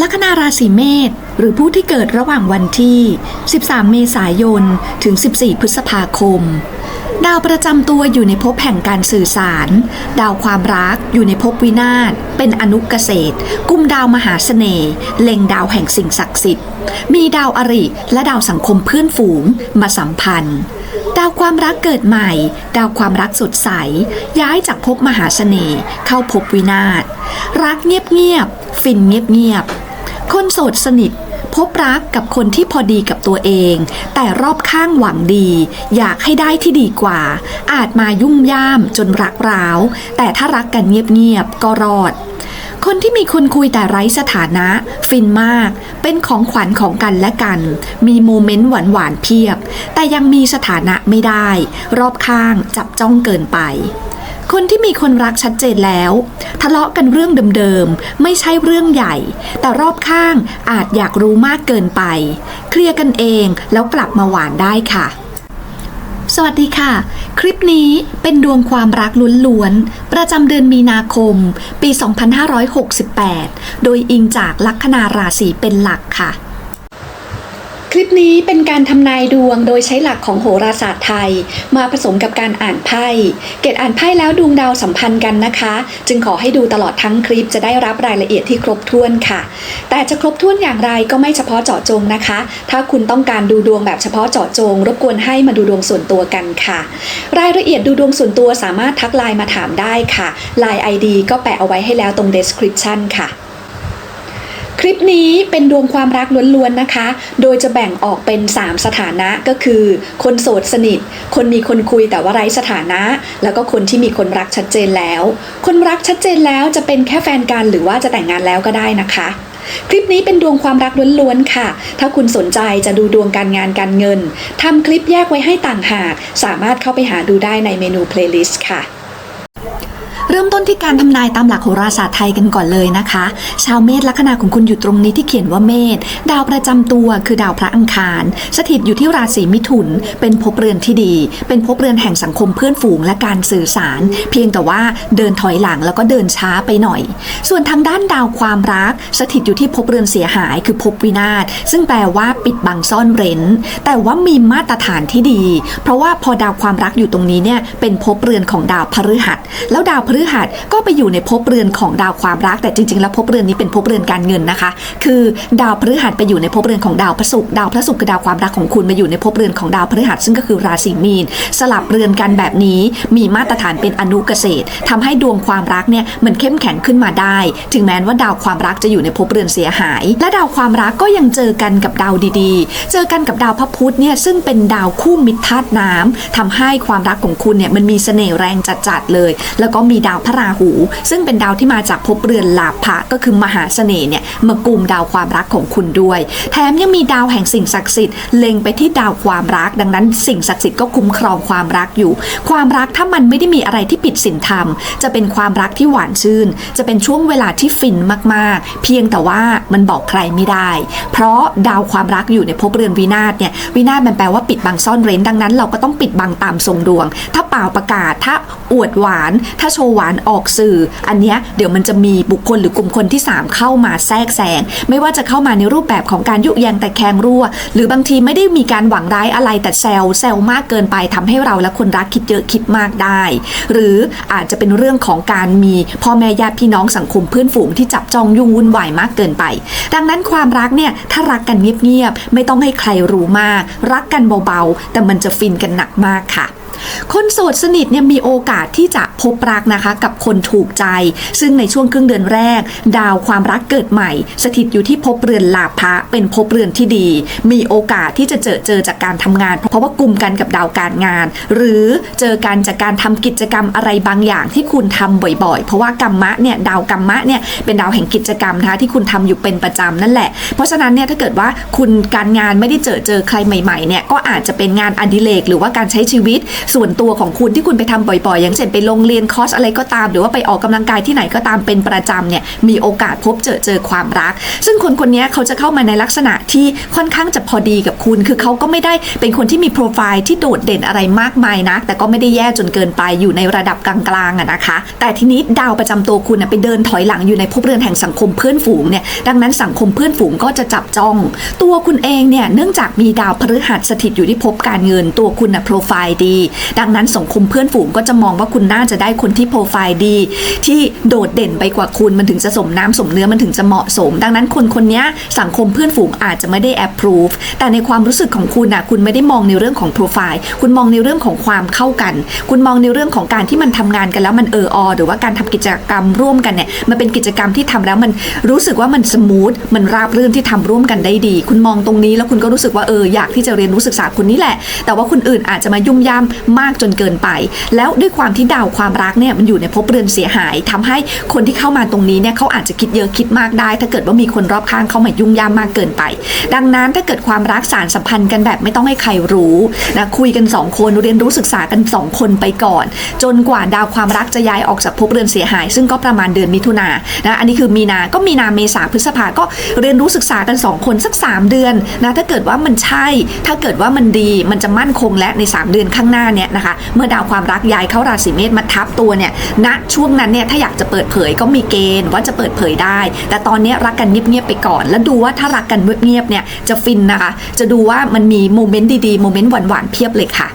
ลัคนาราศีเมษหรือผู้ที่เกิดระหว่างวันที่ 13 เมษายน ถึง 14 พฤษภาคม ดาวประจำตัวอยู่ในภพแห่งการสื่อสาร ดาวความรักอยู่ในภพวินาศ เป็นอนุกเกษตร กุมดาวมหาเสน่ห์เล็งดาวแห่งสิ่งศักดิ์สิทธิ์ มีดาวอริ และดาวสังคมเพื่อนฝูงมาสัมพันธ์ดาวความรักเกิดใหม่ ดาวความรักสดใส ย้ายจากภพมหาเสน่ห์เข้าภพวินาศรักเงียบๆฟินเงียบๆ คนโสดสนิทพบรักกับคนที่พอดีกับตัวเอง แต่รอบข้างหวังดี อยากให้ได้ที่ดีกว่า อาจมายุ่งย่ามจนรักร้าว แต่ถ้ารักกันเงียบๆก็รอด คนที่มีคนคุยแต่ไร้สถานะ ฟินมาก เป็นของขวัญของกันและกัน มีโมเมนต์หวานๆเพียบ แต่ยังมีสถานะไม่ได้ รอบข้างจับจ้องเกินไป คนที่มีคนรักชัดเจนแล้ว ทะเลาะกันเรื่องเดิมๆ ไม่ใช่เรื่องใหญ่ แต่รอบข้างอาจอยากรู้มากเกินไป เคลียร์กันเองแล้วกลับมาหวานได้ค่ะสวัสดีค่ะ คลิปนี้เป็นดวงความรักล้วนๆ ประจำเดือนมีนาคม ปี 2568 โดยอิงจากลัคนาราศีเป็นหลักค่ะ ลิปนี้เป็นการทำนายดวงโดยใช้หลักของโหราศาสตร์ไทย มาผสมกับการอ่านไพ่ เกตอ่านไพ่แล้วดวงดาวสัมพันธ์กันนะคะ จึงขอให้ดูตลอดทั้งคลิปจะได้รับรายละเอียดที่ครบถ้วนค่ะ แต่จะครบถ้วนอย่างไรก็ไม่เฉพาะเจาะจงนะคะ ถ้าคุณต้องการดูดวงแบบเฉพาะเจาะจง รบกวนให้มาดูดวงส่วนตัวกันค่ะ รายละเอียดดูดวงส่วนตัวสามารถทักไลน์มาถามได้ค่ะไลน์ ID ก็แปะเอาไว้ให้แล้วตรง description ค่ะ คลิปนี้เป็นดวงความรักล้วนๆนะคะ โดยจะแบ่งออกเป็น 3 สถานะก็คือ คนโสดสนิท คนมีคนคุยแต่ว่าไร้สถานะ แล้วก็คนที่มีคนรักชัดเจนแล้ว คนรักชัดเจนแล้วจะเป็นแค่แฟนกันหรือว่าจะแต่งงานแล้วก็ได้นะคะคลิปนี้เป็นดวงความรักล้วนๆค่ะ ถ้าคุณสนใจจะดูดวงการงานการเงินทำคลิปแยกไว้ให้ต่างหาก สามารถเข้าไปหาดูได้ในเมนู playlist ค่ะ เริ่มต้นที่การทำนายตามหลักโหราศาสตร์ไทยกันก่อนเลยนะคะ ชาวเมษลัคนาของคุณอยู่ตรงนี้ที่เขียนว่าเมษดาวประจำตัวคือดาวพระอังคาร สถิตอยู่ที่ราศีมิถุน เป็นภพเรือนที่ดี เป็นภพเรือนแห่งสังคมเพื่อนฝูงและการสื่อสาร เพียงแต่ว่าเดินถอยหลังแล้วก็เดินช้าไปหน่อย ส่วนทางด้านดาวความรัก สถิตอยู่ที่ภพเรือนเสียหาย คือภพวินาศซึ่งแปลว่าปิดบังซ่อนเร้น แต่ว่ามีมาตรฐานที่ดี เพราะว่าพอดาวความรักอยู่ตรงนี้เนี่ยเป็นภพเรือนของดาวพฤหัส แล้วดาวพฤหัสก็ไปอยู่ในภพเรือนของดาวความรัก แต่จริงๆ แล้วภพเรือนนี้เป็นภพเรือนการเงินนะคะ คือดาวพฤหัสไปอยู่ในภพเรือนของดาวพระศุกร์ดาวพระศุกร์คือดาวความรักของคุณมาอยู่ในภพเรือนของดาวพฤหัสซึ่งก็คือราศีมีน สลับเรือนกันแบบนี้มีมาตรฐานเป็นอนุเกษตรทำให้ดวงความรักเนี่ยมันเข้มแข็งขึ้นมาได้ ถึงแม้ว่าดาวความรักจะอยู่ในภพเรือนเสียหาย และดาวความรักก็ยังเจอกันกับดาวดีๆ เจอกันกับดาวพระพุธเนี่ยซึ่งเป็นดาวคู่มิตรธาตุน้ำทำให้ความรักของคุณเนี่ยมันมีเสน่ห์แรงจัดๆเลย แล้วก็มีดาวพระราหู ซึ่งเป็นดาวที่มาจากภพเรือนลาภะก็คือมหาเสน่ห์เนี่ยมากลุ่มดาวความรักของคุณด้วย แถมยังมีดาวแห่งสิ่งศักดิ์สิทธิ์เล็งไปที่ดาวความรัก ดังนั้นสิ่งศักดิ์สิทธิ์ก็คุ้มครองความรักอยู่ ความรักถ้ามันไม่ได้มีอะไรที่ผิดศีลธรรม จะเป็นความรักที่หวานชื่น จะเป็นช่วงเวลาที่ฟินมากๆ เพียงแต่ว่ามันบอกใครไม่ได้ เพราะดาวความรักอยู่ในภพเรือนวินาศเนี่ยวินาศมันแปลว่าปิดบังซ่อนเร้นดังนั้น เราก็ต้องปิดบังตามทรงดวง ถ้าเปล่าประกาศถ้าอวดหวาน ถ้าโชว์หวานออกสื่อ อันเนี้ยเดี๋ยวมันจะมีบุคคลหรือกลุ่มคนที่ 3 เข้ามาแทรกแซงไม่ว่าจะเข้ามาในรูปแบบของการยุแยงแต่แคงรั่ว หรือบางทีไม่ได้มีการหวังร้ายอะไรแต่แซวแซวมากเกินไปทำให้เราและคนรักคิดเยอะคิดมากได้ หรืออาจจะเป็นเรื่องของการมีพ่อแม่ญาติพี่น้องสังคมเพื่อนฝูงที่จับจองยุ่งวุ่นวายมากเกินไป ดังนั้นความรักเนี่ยถ้ารักกันเงียบๆไม่ต้องให้ใครรู้มาก รักกันเบาๆ แต่มันจะฟินกันหนักมากค่ะ คนโสดสนิทเนี่ยมีโอกาสที่จะพบรักนะคะ กับคนถูกใจ ซึ่งในช่วงครึ่งเดือนแรก ดาวความรักเกิดใหม่ สถิตอยู่ที่ภพเรือนลาภะเป็นภพเรือนที่ดี มีโอกาสที่จะเจอเจอจากการทำงาน เพราะว่ากลุ่มกันกับดาวการงาน หรือเจอกันจากการทำกิจกรรมอะไรบางอย่างที่คุณทำบ่อยๆ เพราะว่ากรรมะเนี่ยดาวกรรมะเนี่ยเป็นดาวแห่งกิจกรรมนะคะที่คุณทำอยู่เป็นประจำนั่นแหละ เพราะฉะนั้นเนี่ยถ้าเกิดว่าคุณการงานไม่ได้เจอเจอใครใหม่ๆเนี่ยก็อาจจะเป็นงานอดิเรกหรือว่าการใช้ชีวิตส่วนตัวของคุณที่คุณไปทำบ่อยๆ อย่างเช่นไปโรงเรียนคอร์สอะไรก็ตาม หรือว่าไปออกกำลังกายที่ไหนก็ตามเป็นประจำเนี่ยมีโอกาสพบเจอเจอความรัก ซึ่งคนคนนี้เขาจะเข้ามาในลักษณะที่ค่อนข้างจะพอดีกับคุณ คือเขาก็ไม่ได้เป็นคนที่มีโปรไฟล์ที่โดดเด่นอะไรมากมายนะแต่ก็ไม่ได้แย่จนเกินไปอยู่ในระดับกลางๆอะนะคะ แต่ทีนี้ดาวประจำตัวคุณน่ะไปเดินถอยหลังอยู่ในภพเรือนแห่งสังคมเพื่อนฝูงเนี่ยดังนั้นสังคมเพื่อนฝูงก็จะจับจ้อง ตัวคุณเองเนี่ยเนื่องจากมีดาวพฤหัสสถิตอยู่ที่ภพการเงิน ตัวคุณนะโปรไฟล์ดีดังนั้นสังคมเพื่อนฝูงก็จะมองว่าคุณน่าจะได้คนที่โปรไฟล์ดี ที่โดดเด่นไปกว่าคุณมันถึงจะสมน้ำสมเนื้อมันถึงจะเหมาะสม ดังนั้นคนคนนี้สังคมเพื่อนฝูงอาจจะไม่ได้ approve แต่ในความรู้สึกของคุณน่ะคุณไม่ได้มองในเรื่องของโปรไฟล์คุณมองในเรื่องของความเข้ากัน คุณมองในเรื่องของการที่มันทำงานกันแล้วมันเอออหรือว่าการทำกิจกรรมร่วมกันเนี่ยมันเป็นกิจกรรมที่ทำแล้วมันรู้สึกว่ามันสมูทมันราบรื่นที่ทำร่วมกันได้ดี คุณมองตรงนี้แล้วคุณก็รู้สึกว่าเอออยากที่จะเรียนรู้ศึกษาคุณนี่แหละ แต่ว่าคนอื่นอาจจะมายุ่มย่ามมากจนเกินไป แล้วด้วยความที่ดาวความรักเนี่ยมันอยู่ในภพเรือนเสียหายทำให้คนที่เข้ามาตรงนี้เนี่ยเขาอาจจะคิดเยอะคิดมากได้ ถ้าเกิดว่ามีคนรอบข้างเข้ามายุ่งยามมากเกินไป ดังนั้นถ้าเกิดความรักสารสัมพันธ์กันแบบไม่ต้องให้ใครรู้นะคุยกันสองคนเรียนรู้ศึกษากันสองคนไปก่อน จนกว่าดาวความรักจะย้ายออกจากภพเรือนเสียหาย ซึ่งก็ประมาณเดือนมิถุนานนะอันนี้คือมีนา ก็มีนาเมษาพฤษภาก็เรียนรู้ศึกษากัน 2 คนสัก 3 เดือนนะถ้าเกิดว่ามันใช่ ถ้าเกิดว่ามันดีมันจะมั่นคงและใน 3 เดือนข้างหน้าเนี่ยนะคะเมื่อดาวความรักย้ายเข้าราศีเมษมาทับตัวเนี่ยณช่วงนั้นเนี่ยถ้าอยากจะเปิดเผยก็มีเกณฑ์ว่าจะเปิดเผยได้ แต่ตอนนี้รักกันเงียบๆไปก่อน แล้วดูว่าถ้ารักกันเงียบๆเนี่ยจะฟินนะคะ จะดูว่ามันมีโมเมนต์ดีๆโมเมนต์หวานๆเพียบเลยค่ะ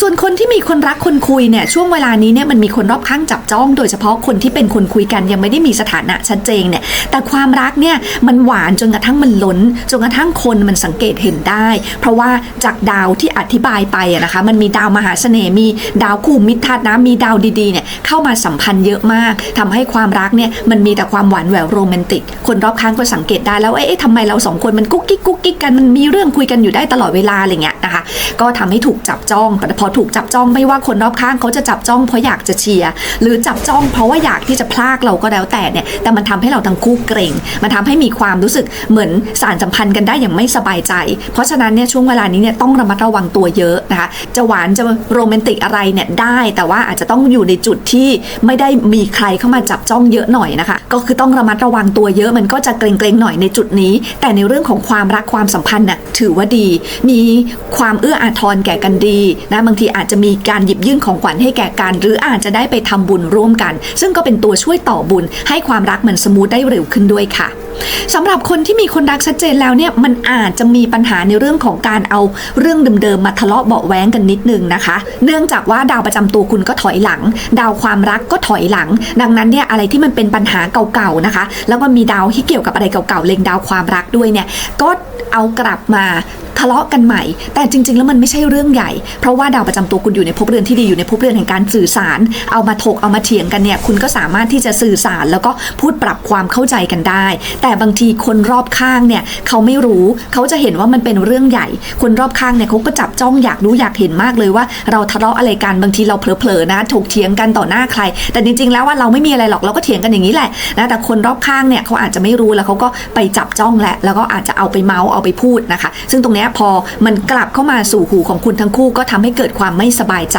ส่วนคนที่มีคนรักคนคุยเนี่ยช่วงเวลานี้เนี่ยมันมีคนรอบข้างจับจ้อง โดยเฉพาะคนที่เป็นคนคุยกันยังไม่ได้มีสถานะชัดเจนเนี่ยแต่ความรักเนี่ยมันหวานจนกระทั่งมันล้นจนกระทั่งคนมันสังเกตเห็นได้ เพราะว่าจากดาวที่อธิบายไปอะนะคะมันมีดาวมหาเสน่ห์มีดาวคู่มิตรทัศน์นะมีดาวดีๆเนี่ยเข้ามาสัมพันธ์เยอะมากทำให้ความรักเนี่ยมันมีแต่ความหวานแหววโรแมนติก คนรอบข้างก็สังเกตได้แล้วเอ๊ะทำไมเราสองคนมันกุ๊กกิ๊กกุ๊กกิ๊กกันมันมีเรื่องคุยกันอยู่ได้ตลอดเวลาอะไรเงี้ยนะคะก็ทำให้ถูกจับจ้องแต่พอถูกจับจ้องไม่ว่าคนรอบข้างเขาจะจับจ้องเพราะอยากจะเชียร์หรือจับจ้องเพราะว่าอยากที่จะพลากเราก็แล้วแต่เนี่ยแต่มันทำให้เราทั้งคู่เกรงมันทำให้มีความรู้สึกเหมือนสารสัมพันธ์กันได้อย่างไม่สบายใจ เพราะฉะนั้นเนี่ยช่วงเวลานี้เนี่ยต้องระมัดระวังตัวเยอะนะคะจะหวานจะโรแมนติกอะไรเนี่ยได้ แต่ว่าอาจจะต้องอยู่ในจุดที่ไม่ได้มีใครเข้ามาจับจ้องเยอะหน่อยนะคะ ก็คือต้องระมัดระวังตัวเยอะมันก็จะเกรงๆหน่อยในจุดนี้ แต่ในเรื่องของความรักความสัมพันธ์น่ะถือว่าดี มีความเอื้ออาทรแก่กันดีนะบางทีอาจจะมีการหยิบยื่นของขวัญให้แก่กัน หรืออาจจะได้ไปทำบุญร่วมกัน ซึ่งก็เป็นตัวช่วยต่อบุญให้ความรักมันสมูทได้เร็วขึ้นด้วยค่ะ สำหรับคนที่มีคนรักชัดเจนแล้วเนี่ยมันอาจจะมีปัญหาในเรื่องของการเอาเรื่องเดิมๆมาทะเลาะเบาแว้งกันนิดนึงนะคะ เนื่องจากว่าดาวประจำตัวคุณก็ถอยหลัง ดาวความรักก็ถอยหลัง ดังนั้นเนี่ยอะไรที่มันเป็นปัญหาเก่าๆนะคะ แล้วก็มีดาวที่เกี่ยวกับอะไรเก่าๆเล็งดาวความรักด้วยเนี่ยก็เอากลับมาทะเลาะกันใหม่ แต่จริง ๆ แล้วมันไม่ใช่เรื่องใหญ่ เพราะว่าดาวประจำตัวคุณอยู่ในภพเรือนที่ดีอยู่ในภพเรือนแห่งการสื่อสาร เอามาถกเอามาเถียงกันเนี่ยคุณก็สามารถที่จะสื่อสาร แล้วก็พูดปรับความเข้าใจกันได้ แต่แต่บางทีคนรอบข้างเนี่ยเขาไม่รู้เขาจะเห็นว่ามันเป็นเรื่องใหญ่ คนรอบข้างเนี่ยเขาก็จับจ้องอยากรู้อยากเห็นมากเลยว่า เราทะเลาะอะไรกันบางทีเราเผลอๆนะถกเถียงกันต่อหน้าใคร แต่จริงๆแล้วว่าเราไม่มีอะไรหรอกเราก็เถียงกันอย่างนี้แหละนะแต่คนรอบข้างเนี่ยเขาอาจจะไม่รู้แล้วเขาก็ไปจับจ้องแหละแล้วก็อาจจะเอาไปเมาส์เอาไปพูดนะคะ ซึ่งตรงนี้พอมันกลับเข้ามาสู่หูของคุณทั้งคู่ก็ทำให้เกิดความไม่สบายใจ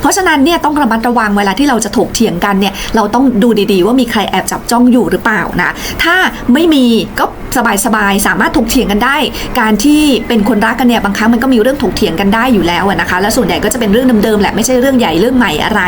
เพราะฉะนั้นเนี่ยต้องระมัดระวังเวลาที่เราจะถกเถียงกันเนี่ยเราต้องดูดีๆ ว่ามีใครแอบจับจ้องอยู่หรือเปล่านะถ้าไม่ไม่มีก็สบายๆสามารถถกเถียงกันได้ การที่เป็นคนรักกันเนี่ยบางครั้งมันก็มีเรื่องถกเถียงกันได้อยู่แล้วนะคะ และส่วนใหญ่ก็จะเป็นเรื่องเดิมๆแหละไม่ใช่เรื่องใหญ่เรื่องใหม่อะไร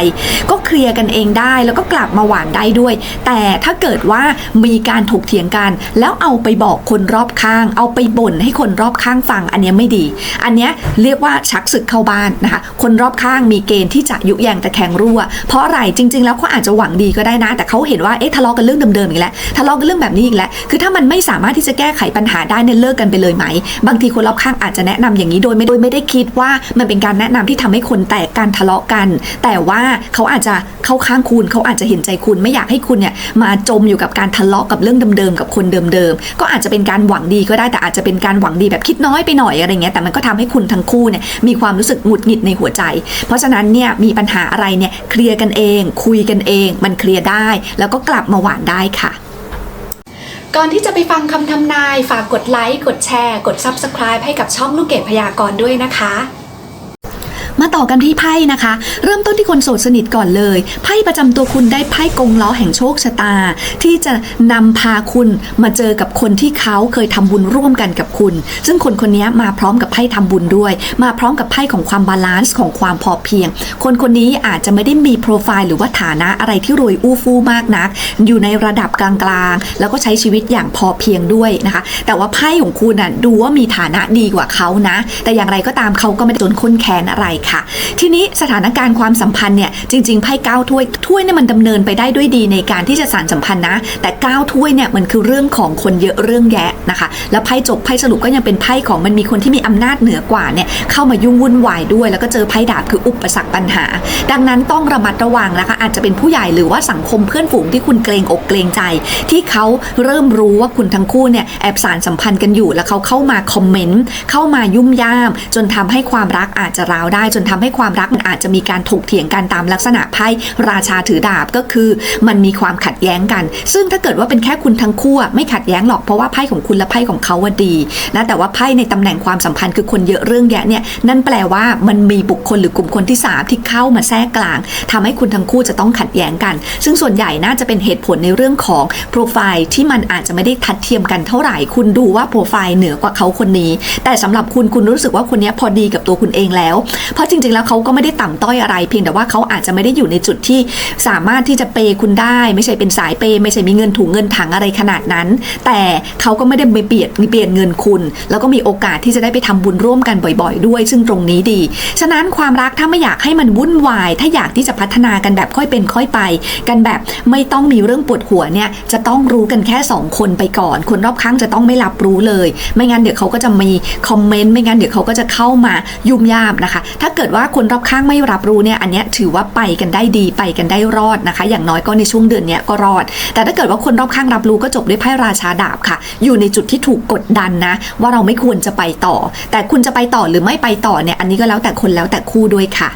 ก็เคลียร์กันเองได้แล้วก็กลับมาหวานได้ด้วย แต่ถ้าเกิดว่ามีการถกเถียงกัน แล้วเอาไปบอกคนรอบข้าง เอาไปบ่นให้คนรอบข้างฟังอันนี้ไม่ดี อันนี้เรียกว่าชักศึกเข้าบ้านนะคะ คนรอบข้างมีเกณฑ์ที่จะยุแยงตะแคงรั่ว เพราะอะไรจริง ๆ แล้วเขาอาจจะหวังดีก็ได้นะ แต่เขาเห็นว่าเอ๊ะทะเลาะกันเรื่องเดิมๆอีกแล้วทะเลาะกันเรื่องแบบนี้อีกแล้วคือถ้ามันไม่สามารถที่จะแก้ไขปัญหาได้เนี่ยเลิกกันไปเลยไหม บางทีคนรอบข้างอาจจะแนะนำอย่างนี้โดยไม่โดยไม่ได้คิดว่ามันเป็นการแนะนำที่ทำให้คนแตกการทะเลาะกัน แต่ว่าเขาอาจจะเข้าข้างคุณเขาอาจจะเห็นใจคุณไม่อยากให้คุณเนี่ยมาจมอยู่กับการทะเลาะกับเรื่องเดิมๆกับคนเดิมๆก็อาจจะเป็นการหวังดีก็ได้แต่อาจจะเป็นการหวังดีแบบคิดน้อยไปหน่อยอะไรเงี้ยแต่มันก็ทำให้คุณทั้งคู่เนี่ยมีความรู้สึกหงุดหงิดในหัวใจ เพราะฉะนั้นเนี่ยมีปัญหาอะไรเนี่ยเคลียร์กันเอง คุยกันเอง มันเคลียร์ได้ แล้วก็กลับมาหวานได้ค่ะ ก่อนที่จะไปฟังคำทำนาย ฝากกดไลค์ กดแชร์ กด Subscribe ให้กับช่องลูกเกดพยากรณ์ด้วยนะคะ มาต่อกันที่ไพ่นะคะ เริ่มต้นที่คนโสดสนิทก่อนเลยไพ่ประจำตัวคุณได้ไพ่กงล้อแห่งโชคชะตา ที่จะนำพาคุณมาเจอกับคนที่เขาเคยทำบุญร่วมกันกับคุณ ซึ่งคนคนนี้มาพร้อมกับไพ่ทำบุญด้วย มาพร้อมกับไพ่ของความบาลานซ์ของความพอเพียง คนคนนี้อาจจะไม่ได้มีโปรไฟล์หรือว่าฐานะอะไรที่รวยอู้ฟู่มากนัก อยู่ในระดับกลางๆ แล้วก็ใช้ชีวิตอย่างพอเพียงด้วยนะคะ แต่ว่าไพ่ของคุณน่ะดูว่ามีฐานะดีกว่าเขานะ แต่อย่างไรก็ตามเขาก็ไม่ได้จนค้นแค้นอะไรค่ะ ทีนี้สถานการณ์ความสัมพันธ์เนี่ยจริง ๆไพ่เก้าถ้วยถ้วยเนี่ยมันดำเนินไปได้ด้วยดีในการที่จะสานสัมพันธ์นะ แต่เก้าถ้วยเนี่ยมันคือเรื่องของคนเยอะเรื่องแยะนะคะ แล้วไพ่จบไพ่สรุปก็ยังเป็นไพ่ของมันมีคนที่มีอำนาจเหนือกว่าเนี่ยเข้ามายุ่งวุ่นวายด้วย แล้วก็เจอไพ่ดาบคืออุปสรรคปัญหา ดังนั้นต้องระมัดระวังนะคะอาจจะเป็นผู้ใหญ่หรือว่าสังคมเพื่อนฝูงที่คุณเกรงอกเกรงใจ ที่เขาเริ่มรู้ว่าคุณทั้งคู่เนี่ยแอบสารสัมพันธ์กันอยู่แล้วเขาเข้ามาคอมเมนต์เข้ามายุ่มย่าม จนทำให้ความรักอาจจะร้าวได้จนทำให้ความรักมันอาจจะมีการถกเถียงกันตามลักษณะไพ่ราชาถือดาบก็คือ มันมีความขัดแย้งกัน ซึ่งถ้าเกิดว่าเป็นแค่คุณทั้งคู่ไม่ขัดแย้งหรอกเพราะว่าไพ่ของคุณและไพ่ของเขาว่าดีนะแต่ว่าไพ่ในตำแหน่งความสัมพันธ์คือคนเยอะเรื่องแยะเนี่ยนั่นแปลว่ามันมีบุคคลหรือกลุ่มคนที่สามที่เข้ามาแทรกกลางทำให้คุณทั้งคู่จะต้องขัดแย้งกัน ซึ่งส่วนใหญ่น่าจะเป็นเหตุผลในเรื่องของโปรไฟล์ที่มันอาจจะไม่ได้ทัดเทียมกันเท่าไหร่ คุณดูว่าโปรไฟล์เหนือกว่าเขาคนนี้ แต่สำหรับคุณคุณรู้สึกว่าคนนี้พอดีกับตัวคุณเองแล้ว พราะจริง ๆ แล้วเขาก็ไม่ได้ต่ำต้อยอะไรเพียงแต่ว่าเขาอาจจะไม่ได้อยู่ในจุดที่สามารถที่จะเปย์คุณได้ ไม่ใช่เป็นสายเปย์ไม่ใช่มีเงินถุงเงินถังอะไรขนาดนั้น แต่เขาก็ไม่ได้ไปเปลี่ยนเปลี่ยนเงินคุณ แล้วก็มีโอกาสที่จะได้ไปทำบุญร่วมกันบ่อยๆ ด้วย ซึ่งตรงนี้ดี ฉะนั้นความรักถ้าไม่อยากให้มันวุ่นวาย ถ้าอยากที่จะพัฒนากันแบบค่อยเป็นค่อยไป กันแบบไม่ต้องมีเรื่องปวดหัวเนี่ยจะต้องรู้กันแค่ 2 คนไปก่อน คนรอบข้างจะต้องไม่รับรู้เลย ไม่งั้นเดี๋ยวเขาก็จะมีคอมเมนต์ไม่งั้นเดี๋ยวเขาก็จะเข้ามายุ่มยามนะคะ ถ้าเกิดว่าคนรอบข้างไม่รับรู้เนี่ยอันเนี้ยถือว่าไปกันได้ดีไปกันได้รอดนะคะ อย่างน้อยก็ในช่วงเดือนเนี้ยก็รอด แต่ถ้าเกิดว่าคนรอบข้างรับรู้ก็จบด้วยไพ่ราชาดาบค่ะ อยู่ในจุดที่ถูกกดดันนะ ว่าเราไม่ควรจะไปต่อ แต่คุณจะไปต่อหรือไม่ไปต่อเนี่ยอันนี้ก็แล้วแต่คนแล้วแต่คู่ด้วยค่ะ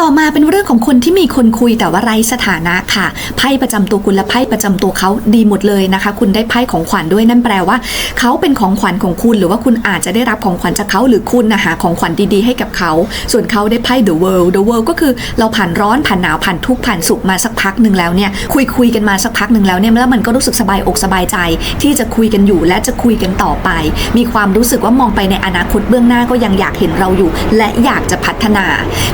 ต่อมาเป็นเรื่องของคนที่มีคนคุยแต่ว่าไร้สถานะค่ะไพ่ประจำตัวคุณและไพ่ประจำตัวเขาดีหมดเลยนะคะ คุณได้ไพ่ของขวัญด้วยนั่นแปลว่าเขาเป็นของขวัญของคุณ หรือว่าคุณอาจจะได้รับของขวัญจากเขาหรือคุณนะหาของขวัญดีๆให้กับเขา ส่วนเขาได้ไพ่ the world the world ก็คือเราผ่านร้อนผ่านหนาวผ่านทุกข์ผ่านสุขมาสักพักหนึ่งแล้วเนี่ยคุยคุยๆกันมาสักพักหนึ่งแล้วเนี่ยแล้วมันก็รู้สึกสบายอกสบายใจ ที่จะคุยกันอยู่และจะคุยกันต่อไป มีความรู้สึกว่ามองไปในอนาคตเบื้องหน้าก็ยังอยากเห็นเราอยู่ และอยากจะพัฒนา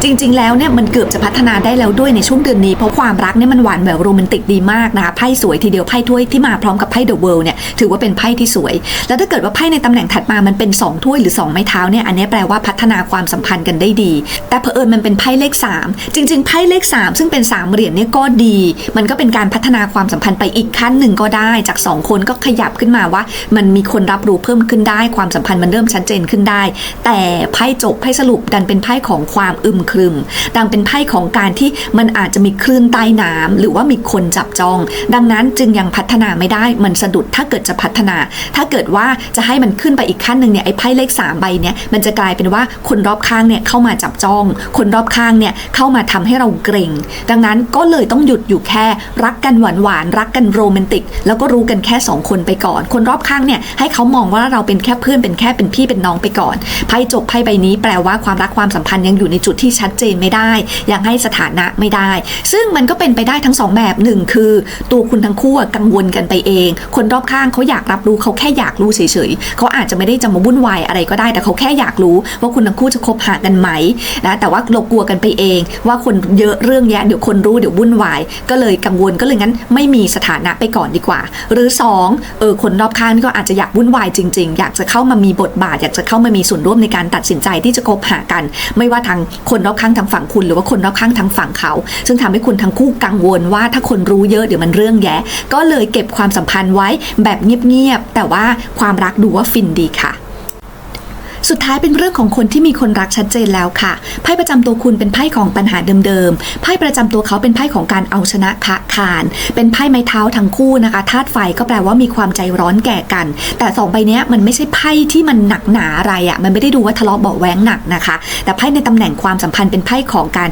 จริง ๆ แล้วเนี่ยมันเกือบจะพัฒนาได้แล้วด้วยในช่วงเดือนนี้เพราะความรักเนี่ยมันหวานแหววโรแมนติกดีมากนะคะไพ่สวยทีเดียวไพ่ถ้วยที่มาพร้อมกับไพ่เดอะเวิลด์เนี่ยถือว่าเป็นไพ่ที่สวย แล้วถ้าเกิดว่าไพ่ในตำแหน่งถัดมามันเป็นสองถ้วยหรือสองไม้เท้าเนี่ยอันนี้แปลว่าพัฒนาความสัมพันธ์กันได้ดี แต่เผอิญมันเป็นไพ่เลขสามจริง ๆไพ่เลขสามซึ่งเป็นสามเหรียญเนี่ยก็ดี มันก็เป็นการพัฒนาความสัมพันธ์ไปอีกขั้นหนึ่งก็ได้ จากสองคนก็ขยับขึ้นมาว่า มันมีคนรับรู้เพิ่มขึ้นได้ ความสัมพันธ์มันเริ่มชัดเจนขึ้นได้ แต่ไพ่จบไพ่สรุปดันเป็นไพ่ของความอึมครึมดังเป็นไพ่ของการที่มันอาจจะมีคลื่นใต้น้ำหรือว่ามีคนจับจอง ดังนั้นจึงยังพัฒนาไม่ได้มันสะดุดถ้าเกิดจะพัฒนา ถ้าเกิดว่าจะให้มันขึ้นไปอีกขั้นหนึ่งเนี่ยไอ้ไพ่เลข3ใบเนี่ยมันจะกลายเป็นว่าคนรอบข้างเนี่ยเข้ามาจับจอง คนรอบข้างเนี่ยเข้ามาทำให้เราเกรง ดังนั้นก็เลยต้องหยุดอยู่แค่ รักกันหวานหวานรักกันโรแมนติก แล้วก็รู้กันแค่ 2 คนไปก่อน คนรอบข้างเนี่ยให้เขามองว่าเราเป็นแค่เพื่อนเป็นแค่เป็นพี่เป็นน้องไปก่อนไพ่จบไพ่ใบนี้แปลว่าความรักความสัมพันธ์ยังอยู่ในจุดที่ชัดเจนไม่ได้ยังให้สถานะไม่ได้ ซึ่งมันก็เป็นไปได้ทั้งสองแบบหนึ่งคือตัวคุณทั้งคู่กังวลกันไปเอง คนรอบข้างเขาอยากรับรู้เขาแค่อยากรู้เฉยๆเขาอาจจะไม่ได้จะมาวุ่นวายอะไรก็ได้ แต่เขาแค่อยากรู้ว่าคุณทั้งคู่จะคบหากันไหมนะแต่ว่าเรากลัวกันไปเอง ว่าคนเยอะเรื่องแยะเดี๋ยวคนรู้เดี๋ยววุ่นวาย ก็เลยกังวลก็เลยงั้น ไม่มีสถานะไปก่อนดีกว่า หรือสองเออคนรอบข้างก็อาจจะอยากวุ่นวายจริง ๆ อยากจะเข้ามามีบทบาท อยากจะเข้ามามีส่วนร่วมในการตัดสินใจที่จะคบหากัน ไม่ว่าทางคนรอบข้างทางฝั่งคุณหรือว่าคนรอบข้างทางฝั่งเขา ซึ่งทำให้คุณทั้งคู่กังวลว่าถ้าคนรู้เยอะเดี๋ยวมันเรื่องแย่ก็เลยเก็บความสัมพันธ์ไว้แบบเงียบๆแต่ว่าความรักดูว่าฟินดีค่ะ สุดท้ายเป็นเรื่องของคนที่มีคนรักชัดเจนแล้วค่ะ ไพ่ประจำตัวคุณเป็นไพ่ของปัญหาเดิมๆ ไพ่ประจำตัวเขาเป็นไพ่ของการเอาชนะคะคาน เป็นไพ่ไม้เท้าทั้งคู่นะคะ ธาตุไฟก็แปลว่ามีความใจร้อนแก่กัน แต่สองใบเนี้ยมันไม่ใช่ไพ่ที่มันหนักหนาอะไรอะ่ะ มันไม่ได้ดูว่าทะเลาะเบาะแว้งหนักนะคะ แต่ไพ่ในตำแหน่งความสัมพันธ์เป็นไพ่ของการ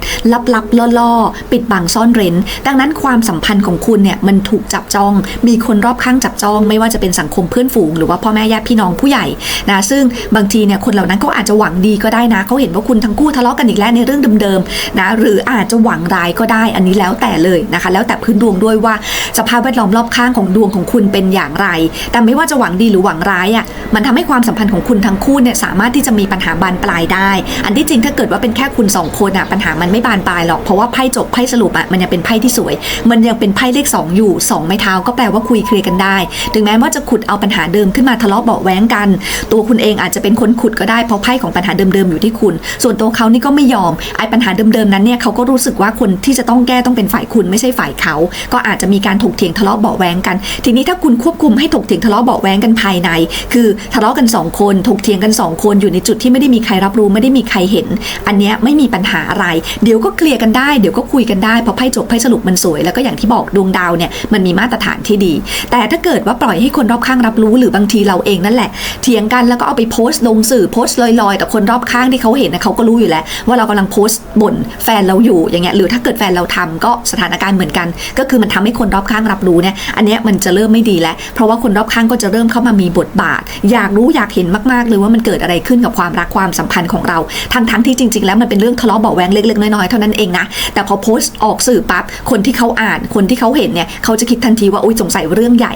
ลับๆล่อๆ ปิดบังซ่อนเร้น ดังนั้นความสัมพันธ์ของคุณเนี่ยมันถูกจับจ้อง มีคนรอบข้างจับจ้อง ไม่ว่าจะเป็นสังคมเพื่อนฝูง หรือว่าพ่อแม่ญาติพี่น้องผู้ใหญ่นะ ซึ่งบางทีเนี่ยคนเหล่านั้นเขาอาจจะหวังดีก็ได้นะเขาเห็นว่าคุณทั้งคู่ทะเลาะกันอีกแล้วในเรื่องเดิมๆนะหรืออาจจะหวังร้ายก็ได้อันนี้แล้วแต่เลยนะคะ แล้วแต่พื้นดวงด้วยว่าสภาพแวดล้อมรอบข้างของดวงของคุณเป็นอย่างไร แต่ไม่ว่าจะหวังดีหรือหวังร้ายอะมันทำให้ความสัมพันธ์ของคุณทั้งคู่เนี่ยสามารถที่จะมีปัญหาบานปลายได้ อันที่จริงถ้าเกิดว่าเป็นแค่คุณสองคนอะปัญหามันไม่บานปลายหรอกเพราะว่าไพ่จบไพ่สรุปอะมันยังเป็นไพ่ที่สวย มันยังเป็นไพ่เลขสองอยู่สองไม้เท้าก็แปลว่าคุยเคลียร์กันได้ ถึงแม้ว่าจะขุดเอาปัญหาเดิมขึ้นมาทะเลาะเบาแว้งกัน ตัวคุณเองอาจจะเป็นคนขุดก็ได้เพราะไพ่ของปัญหาเดิมๆอยู่ที่คุณ ส่วนตัวเขานี่ก็ไม่ยอมไอ้ปัญหาเดิมๆนั้นเนี่ยเขาก็รู้สึกว่าคนที่จะต้องแก้ต้องเป็นฝ่ายคุณไม่ใช่ฝ่ายเขา ก็อาจจะมีการถกเถียงทะเลาะเบาแวงกัน ทีนี้ถ้าคุณควบคุมให้ถกเถียงทะเลาะเบาแวงกันภายใน คือทะเลาะกันสองคนถกเถียงกันสองคนอยู่ในจุดที่ไม่ได้มีใครรับรู้ไม่ได้มีใครเห็น อันเนี้ยไม่มีปัญหาอะไร เดี๋ยวก็เคลียร์กันได้เดี๋ยวก็คุยกันได้เพราะไพ่จบไพ่สรุปมันสวยแล้วก็อย่างที่บอกดวงดาวเนี่ยมันมีมาตรฐานที่ดี แต่ถ้าเกิดว่าปล่อยให้คนรอบข้างรับรู้หรือบางทีเราเองนั่นแหละเถียงกันแล้วก็เอาไปโพสต์ลงสื่อโพสต์ลอยๆ แต่คนรอบข้างที่เขาเห็นนะเขาก็รู้อยู่แล้ว ว่าเรากำลังโพสต์บ่นแฟนเราอยู่อย่างเงี้ยหรือถ้าเกิดแฟนเราทำก็สถานการณ์เหมือนกัน ก็คือมันทำให้คนรอบข้างรับรู้เนี่ยอันเนี้ยมันจะเริ่มไม่ดีแล้ว เพราะว่าคนรอบข้างก็จะเริ่มเข้ามามีบทบาท อยากรู้อยากเห็นมากๆเลยว่ามันเกิดอะไรขึ้นกับความรักความสัมพันธ์ของเราทั้งทั้งๆที่จริง ๆ แล้วมันเป็นเรื่องทะเลาะเบาแวงเล็กๆน้อยๆเท่านั้นเองนะแต่พอโพสต์ออกสื่อปั๊บคนที่เขาอ่านคนที่เขาเห็นเนี่ยเขาจะคิดทันทีว่าอุ้ยสงสัยเรื่องใหญ่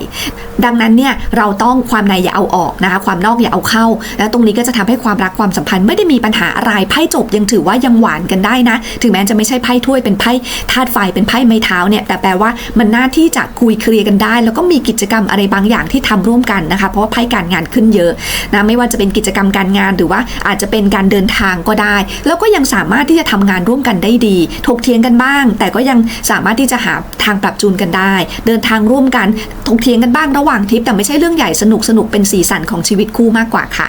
ดังนั้นเนี่ยเราต้องความในอย่าเอาออกนะคะความนอกอย่าเอาเข้า แล้วตรงนี้ก็จะทำให้ความรักความสัมพันธ์ไม่ได้มีปัญหาอะไรไพ่จบยังถือว่ายังหวานกันได้นะ ถึงแม้จะไม่ใช่ไพ่ถ้วยเป็นไพ่ธาตุไฟเป็นไพ่ไม้เท้าเนี่ยแต่แปลว่ามันน่าที่จะคุยเคลียร์กันได้ แล้วก็มีกิจกรรมอะไรบางอย่างที่ทำร่วมกันนะคะ เพราะว่าไพ่การงานขึ้นเยอะนะไม่ว่าจะเป็นกิจกรรมการงานหรือว่าอาจจะเป็นการเดินทางก็ได้ แล้วก็ยังสามารถที่จะทำงานร่วมกันได้ดี ถกเถียงกันบ้าง แต่ก็ยังสามารถที่จะหาทางปรับจูนกันได้ เดินทางร่วมกันถกเถียงกันบ้างระหว่างทริปแต่ไม่ใช่เรื่องใหญ่สนุกสนุกเป็นสีสันของชีวิตคู่มากกว่าค่ะ